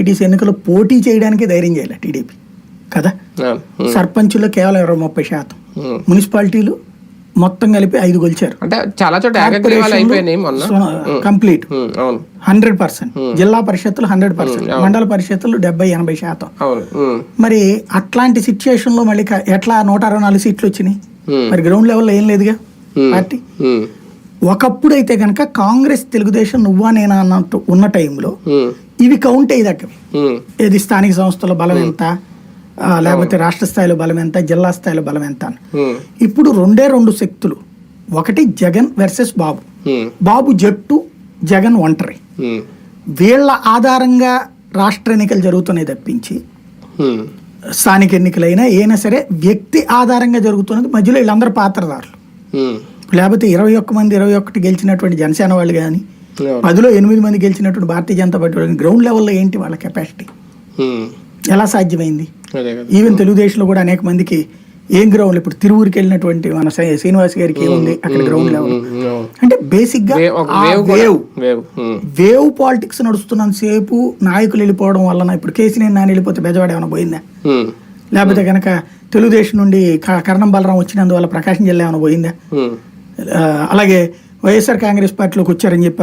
ZPTC ఎన్నికల్లో పోటీ చేయడానికి ధైర్యం చేయాలి టీడీపీ. కదా. సర్పంచుల్లో కేవలం ఇరవై ముప్పై శాతం. మున్సిపాలిటీలు మొత్తం కలిపి ఐదు గొలిచారు. అంటే చాలా చోట కంప్లీట్. Hundred percent. జిల్లా పరిషత్తులు హండ్రెడ్ పర్సెంట్. మండల పరిషత్తులు డెబ్బై ఎనభై శాతం. మరి అట్లాంటి సిచ్యుయేషన్లో మళ్ళీ ఎట్లా నూట అరవై నాలుగు సీట్లు వచ్చినాయి. మరి గ్రౌండ్ లెవెల్లో ఏం లేదుగా. పార్టీ? ఒకప్పుడు అయితే కనుక కాంగ్రెస్ తెలుగుదేశం నువ్వా నేనా అన్నట్టు ఉన్న టైంలో ఇవి కౌంట్ అయ్యేదక్కవి ఏది స్థానిక సంస్థల బలం ఎంత? లేకపోతే రాష్ట్ర స్థాయిలో బలం ఎంత? జిల్లా స్థాయిలో బలం ఎంత? ఇప్పుడు రెండే రెండు శక్తులు. ఒకటి జగన్ వర్సెస్ బాబు. బాబు జట్టు జగన్ ఒంటరి. వీళ్ళ ఆధారంగా రాష్ట్ర ఎన్నికలు జరుగుతున్నాయి తప్పించి స్థానిక ఎన్నికలైనా ఏనా సరే వ్యక్తి ఆధారంగా జరుగుతున్నది. మధ్యలో వీళ్ళందరూ పాత్రదారులు. లేకపోతే ఇరవై ఒక్క మంది ఇరవై ఒకటి గెలిచినటువంటి జనసేన వాళ్ళు కానీ. పదిలో ఎనిమిది మంది గెలిచినటువంటి భారతీయ జనతా పార్టీ గ్రౌండ్ లెవెల్లో ఏంటి వాళ్ళ కెపాసిటీ ఎలా సాధ్యమైంది? ఈవెన్ తెలుగుదేశంలో కూడా అనేక మందికి ఏం గ్రౌండ్ ఇప్పుడు తిరువురికి వెళ్ళినటువంటి మన శ్రీ- శ్రీనివాస్ గారికి ఏముంది? అక్కడ గ్రౌండ్ లెవెల్. అంటే బేసిక్గా వేవ్ వేవ్ పాలిటిక్స్ నడుస్తున్నంత సేపు నాయకులు వెళ్ళిపోవడం వలన ఇప్పుడు కేసీనేని నాని వెళ్ళిపోతే బెజవాడ ఏమైనా పోయిందా? లేకపోతే కనుక తెలుగుదేశం నుండి కరణం బలరాం వచ్చినందువల్ల ప్రకాశం జిల్లా ఏమైనా పోయిందా? అలాగే వైఎస్ఆర్ కాంగ్రెస్ పార్టీలోకి వచ్చారని చెప్పి